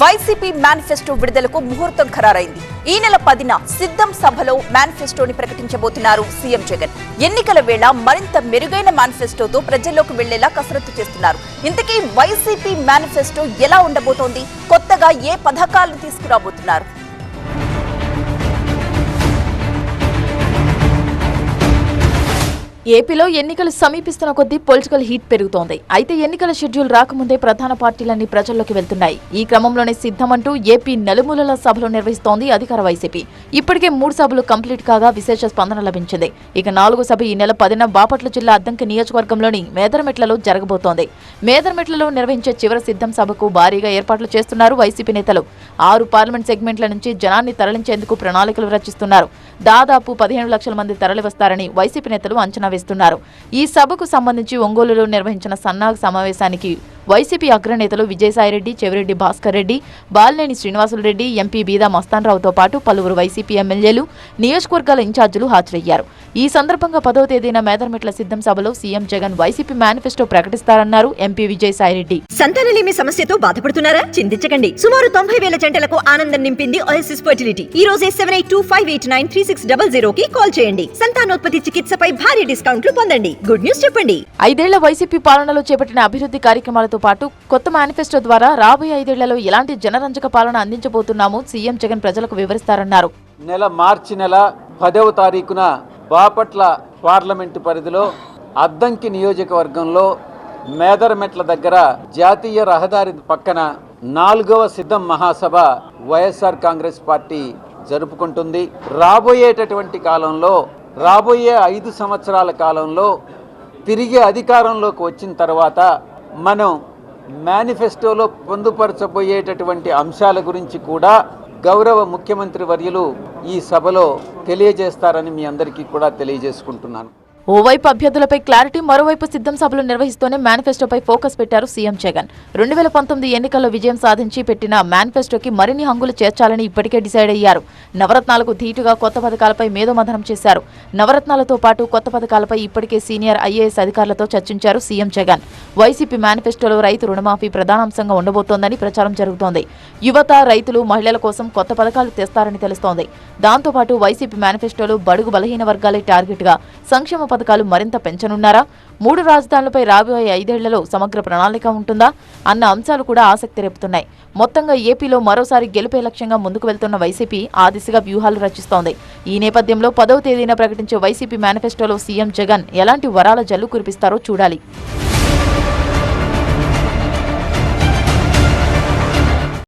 YCP manifesto విడుదలకు ముహూర్తం ఖరారైంది. ఈ నెల పదిన సిద్ధం సభలో మేనిఫెస్టోని ప్రకటించబోతున్నారు సీఎం జగన్. ఎన్నికల వేళ మరింత మెరుగైన మేనిఫెస్టోతో ప్రజల్లోకి వెళ్ళేలా కసరత్తు చేస్తున్నారు. ఇంతకీ వైసీపీ మేనిఫెస్టో ఎలా ఉండబోతోంది? కొత్తగా ఏ పథకాలను తీసుకురాబోతున్నారు? ఏపీలో ఎన్నికలు సమీపిస్తున్న కొద్దీ పొలిటికల్ హీట్ పెరుగుతోంది. అయితే ఎన్నికల షెడ్యూల్ రాకముందే ప్రధాన పార్టీలన్నీ ప్రజల్లోకి వెళ్తున్నాయి. ఈ క్రమంలోనే సిద్ధమంటూ ఏపీ నలుమూలల సభలు నిర్వహిస్తోంది అధికార వైసీపీ. ఇప్పటికే మూడు సభలు కంప్లీట్ కాగా విశేష స్పందన లభించింది. ఇక నాలుగు సభ ఈ నెల పదిన బాపట్ల జిల్లా అద్దంకి నియోజకవర్గంలోని మేదరమెట్లలో జరగబోతోంది. మేదరమెట్లలో నిర్వహించే చివరి సిద్ధం సభకు భారీగా ఏర్పాట్లు చేస్తున్నారు వైసీపీ నేతలు. ఆరు పార్లమెంట్ సెగ్మెంట్ల నుంచి జనాన్ని తరలించేందుకు ప్రణాళికలు రచిస్తున్నారు. దాదాపు పదిహేను లక్షల మంది తరలివస్తారని వైసీపీ నేతలు అంచనా వేస్తున్నారు ఈ సభకు సంబంధించి ఒంగోలులో నిర్వహించిన సన్నాహ సమావేశానికి వైసీపీ అగ్రనేతలు విజయసాయిరెడ్డి చెవిరెడ్డి భాస్కర్ రెడ్డి బాలినేని శ్రీనివాసులు రెడ్డి ఎంపీ బీదా మస్తాన్రావుతో పాటు పలువురు వైసీపీ ఎమ్మెల్యేలు నియోజకవర్గాల ఇన్ఛార్జీలు హాజరయ్యారు. ఈ సందర్భంగా పదవ తేదీన మేదర్మెట్ల సిద్ధం సభలో సీఎం జగన్ వైసీపీ మేనిఫెస్టో ప్రకటిస్తారన్నారు ఎంపీ విజయసాయిరెడ్డి. సంతానలేమి సమస్యతో బాధపడుతున్నారా? చింతించకండి. సుమారు తొంభై వేల జంటలకు ఆనందం నింపింది ఓఎస్ఎస్ ఫర్టిలిటీ. ఈ రోజే seven eight two five eight nine three six double zero కి కాల్ చేయండి. సంతానోత్పత్తి చికిత్సపై భారీ డిస్కౌంట్లు పొందండి. గుడ్ న్యూస్ చెప్పండి. ఐదేళ్ళ వైసీపీ పాలనలో చేపట్టిన అభివృద్ధి కార్యక్రమాలతో పాటు కొత్త మేనిఫెస్టో ద్వారా రాబోయే ఐదేళ్ళలో ఎలాంటి జనరంజక పాలన అందించబోతున్నామో సీఎం జగన్ ప్రజలకు వివరిస్తారన్నారు. నెల మార్చి నెల పదవ తారీఖున బాపట్ల పార్లమెంటు పరిధిలో అద్దంకి నియోజకవర్గంలో మేదరమెట్ల దగ్గర జాతీయ రహదారి పక్కన నాలుగవ సిద్ధం మహాసభ వైఎస్ఆర్ కాంగ్రెస్ పార్టీ జరుపుకుంటుంది. రాబోయేటటువంటి కాలంలో రాబోయే ఐదు సంవత్సరాల కాలంలో తిరిగి అధికారంలోకి వచ్చిన తర్వాత మనం మేనిఫెస్టోలో పొందుపరచబోయేటటువంటి అంశాల గురించి కూడా గౌరవ ముఖ్యమంత్రి వర్యులు ఈ సభలో తెలియజేస్తారని మీ అందరికీ కూడా తెలియజేసుకుంటున్నాను. ఓవైపు అభ్యర్థులపై క్లారిటీ మరోవైపు సిద్ధం సభలు నిర్వహిస్తూనే మేనిఫెస్టోపై ఫోకస్ పెట్టారు సీఎం జగన్. రెండు వేల పంతొమ్మిది ఎన్నికల్లో విజయం సాధించి పెట్టిన మేనిఫెస్టోకి మరిన్ని హంగులు చేర్చాలని ఇప్పటికే డిసైడ్ అయ్యారు. నవరత్నాలకు ధీటుగా కొత్త పథకాలపై మేధోమథనం చేశారు. నవరత్నాలతో పాటు కొత్త పథకాలపై ఇప్పటికే సీనియర్ ఐఏఎస్ అధికారులతో చర్చించారు సీఎం జగన్. వైసీపీ మేనిఫెస్టోలో రైతు రుణమాఫీ ప్రధానాంశంగా ఉండబోతోందని ప్రచారం జరుగుతోంది. యువత రైతులు మహిళల కోసం కొత్త పథకాలు తెస్తారని తెలుస్తోంది. దాంతోపాటు వైసీపీ మేనిఫెస్టోలో బడుగు బలహీన వర్గాలే టార్గెట్గా. సంక్షేమ పథకాలు మరింత పెంచనున్నారా? మూడు రాజధానులపై రాబోయే ఐదేళ్ళలో సమగ్ర ప్రణాళిక ఉంటుందా? అన్న అంశాలు కూడా ఆసక్తి రేపుతున్నాయి. మొత్తంగా ఏపీలో మరోసారి గెలుపే లక్ష్యంగా ముందుకు వెళ్తున్న వైసీపీ ఆ దిశగా వ్యూహాలు రచిస్తోంది. ఈ నేపథ్యంలో పదవ తేదీన ప్రకటించే వైసీపీ మేనిఫెస్టోలో సీఎం జగన్ ఎలాంటి వరాల జల్లు కురిపిస్తారో చూడాలి.